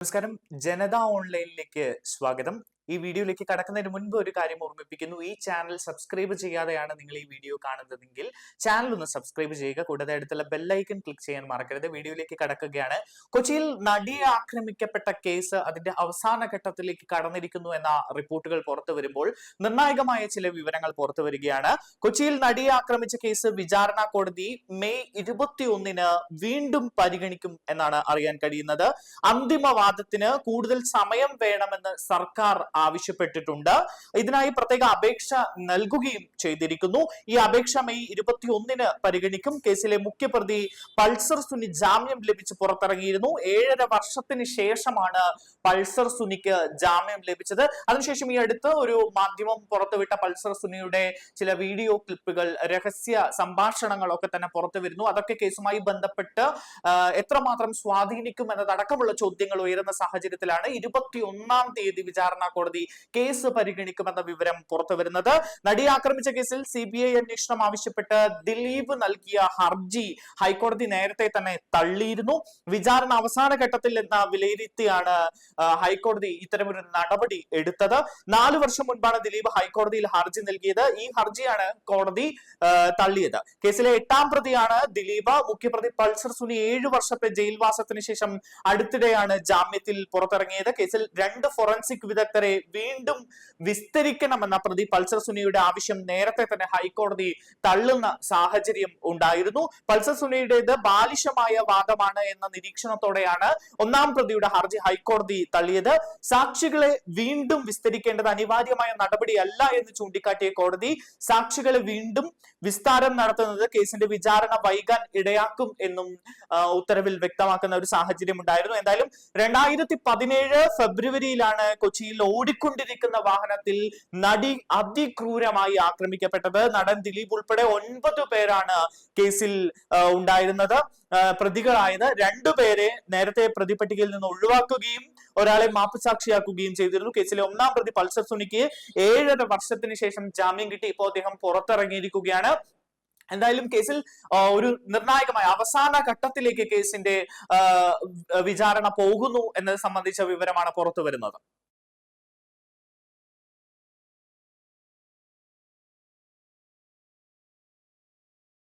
നമസ്കാരം. ജനത ഓൺലൈനിലേക്ക് സ്വാഗതം. ഈ വീഡിയോയിലേക്ക് കടക്കുന്നതിന് മുൻപ് ഒരു കാര്യം ഓർമ്മിപ്പിക്കുന്നു. ഈ ചാനൽ സബ്സ്ക്രൈബ് ചെയ്യാതെയാണ് നിങ്ങൾ ഈ വീഡിയോ കാണുന്നതെങ്കിൽ ചാനൽ ഒന്ന് സബ്സ്ക്രൈബ് ചെയ്യുക. കൂടാതെ അടുത്തുള്ള ബെല്ലൈക്കൺ ക്ലിക്ക് ചെയ്യാൻ മറക്കരുത്. വീഡിയോയിലേക്ക് കടക്കുകയാണ്. കൊച്ചിയിൽ നടിയെ ആക്രമിക്കപ്പെട്ട കേസ് അതിന്റെ അവസാന ഘട്ടത്തിലേക്ക് കടന്നിരിക്കുന്നു എന്ന റിപ്പോർട്ടുകൾ പുറത്തു വരുമ്പോൾ നിർണായകമായ ചില വിവരങ്ങൾ പുറത്തു വരികയാണ്. കൊച്ചിയിൽ നടിയെ ആക്രമിച്ച കേസ് വിചാരണ കോടതി മെയ് ഇരുപത്തിയൊന്നിന് വീണ്ടും പരിഗണിക്കും എന്നാണ് അറിയാൻ കഴിയുന്നത്. അന്തിമവാദത്തിന് കൂടുതൽ സമയം വേണമെന്ന് സർക്കാർ ആവശ്യപ്പെട്ടിട്ടുണ്ട്. ഇതിനായി പ്രത്യേക അപേക്ഷ നൽകുകയും ചെയ്തിരിക്കുന്നു. ഈ അപേക്ഷ മെയ് ഇരുപത്തിയൊന്നിന് പരിഗണിക്കും. കേസിലെ മുഖ്യപ്രതി പൾസർ സുനി ജാമ്യം ലഭിച്ച് പുറത്തിറങ്ങിയിരുന്നു. ഏഴര വർഷത്തിന് ശേഷമാണ് പൾസർ സുനിക്ക് ജാമ്യം ലഭിച്ചത്. അതിനുശേഷം ഈ അടുത്ത് ഒരു മാധ്യമം പുറത്തുവിട്ട പൾസർ സുനിയുടെ ചില വീഡിയോ ക്ലിപ്പുകൾ രഹസ്യ സംഭാഷണങ്ങളൊക്കെ തന്നെ പുറത്തു വരുന്നു അതൊക്കെ കേസുമായി ബന്ധപ്പെട്ട് എത്രമാത്രം സ്വാധീനിക്കും എന്നതടക്കമുള്ള ചോദ്യങ്ങൾ ഉയരുന്ന സാഹചര്യത്തിലാണ് ഇരുപത്തി ഒന്നാം തീയതി വിചാരണ കോടതി കേസ് പരിഗണിക്കുമെന്ന വിവരം പുറത്തു വരുന്നത് നടിയെ ആക്രമിച്ച കേസിൽ സി ബി ഐ അന്വേഷണം ആവശ്യപ്പെട്ട് ദിലീപ് നൽകിയ ഹർജി ഹൈക്കോടതി നേരത്തെ തന്നെ തള്ളിയിരുന്നു. വിചാരണ അവസാന ഘട്ടത്തിൽ എന്ന വിലയിരുത്തിയാണ് ഹൈക്കോടതി ഇത്തരമൊരു നടപടി എടുത്തത്. നാലു വർഷം മുൻപാണ് ദിലീപ് ഹൈക്കോടതിയിൽ ഹർജി നൽകിയത്. ഈ ഹർജിയാണ് കോടതി തള്ളിയത്. കേസിലെ എട്ടാം പ്രതിയാണ് ദിലീപ്. മുഖ്യപ്രതി പൾസർ സുനി ഏഴു വർഷത്തെ ജയിൽവാസത്തിന് ശേഷം അടുത്തിടെയാണ് ജാമ്യത്തിൽ പുറത്തിറങ്ങിയത്. കേസിൽ രണ്ട് ഫോറൻസിക് വിദഗ്ധരെ വീണ്ടും വിസ്തരിക്കണമെന്ന പ്രതി പൾസർ സുനിയുടെ ആവശ്യം നേരത്തെ തന്നെ ഹൈക്കോടതി തള്ളുന്ന സാഹചര്യം ഉണ്ടായിരുന്നു. പൾസർ സുനിയുടേത് ബാലിശമായ വാദമാണ് എന്ന നിരീക്ഷണത്തോടെയാണ് ഒന്നാം പ്രതിയുടെ ഹർജി ഹൈക്കോടതി തള്ളിയത്. സാക്ഷികളെ വീണ്ടും വിസ്തരിക്കേണ്ടത് അനിവാര്യമായ നടപടിയല്ല എന്ന് ചൂണ്ടിക്കാട്ടിയ കോടതി സാക്ഷികളെ വീണ്ടും വിസ്താരം നടത്തുന്നത് കേസിന്റെ വിചാരണ വൈകാൻ ഇടയാക്കും എന്നും ഉത്തരവിൽ വ്യക്തമാക്കുന്ന ഒരു സാഹചര്യം ഉണ്ടായിരുന്നു എന്തായാലും രണ്ടായിരത്തി പതിനേഴ് ഫെബ്രുവരിയിലാണ് കൊച്ചിയിൽ ഓടിക്കൊണ്ടിരിക്കുന്ന വാഹനത്തിൽ നടി അതിക്രൂരമായി ആക്രമിക്കപ്പെട്ടത് നടൻ ദിലീപ് ഉൾപ്പെടെ ഒൻപത് പേരാണ് കേസിൽ ഉണ്ടായിരുന്നത്. പ്രതികളായത് രണ്ടുപേരെ നേരത്തെ പ്രതിപട്ടികയിൽ നിന്ന് ഒഴിവാക്കുകയും ഒരാളെ മാപ്പുസാക്ഷിയാക്കുകയും ചെയ്തിരുന്നു. കേസിലെ ഒന്നാം പ്രതി പൾസർ സുനിക്ക് ഏഴര വർഷത്തിന് ശേഷം ജാമ്യം കിട്ടി. ഇപ്പോൾ അദ്ദേഹം പുറത്തിറങ്ങിയിരിക്കുകയാണ്. എന്തായാലും കേസിൽ ഒരു നിർണായകമായ അവസാന ഘട്ടത്തിലേക്ക് കേസിന്റെ വിചാരണ പോകുന്നു എന്നത് സംബന്ധിച്ച വിവരമാണ് പുറത്തു വരുന്നത്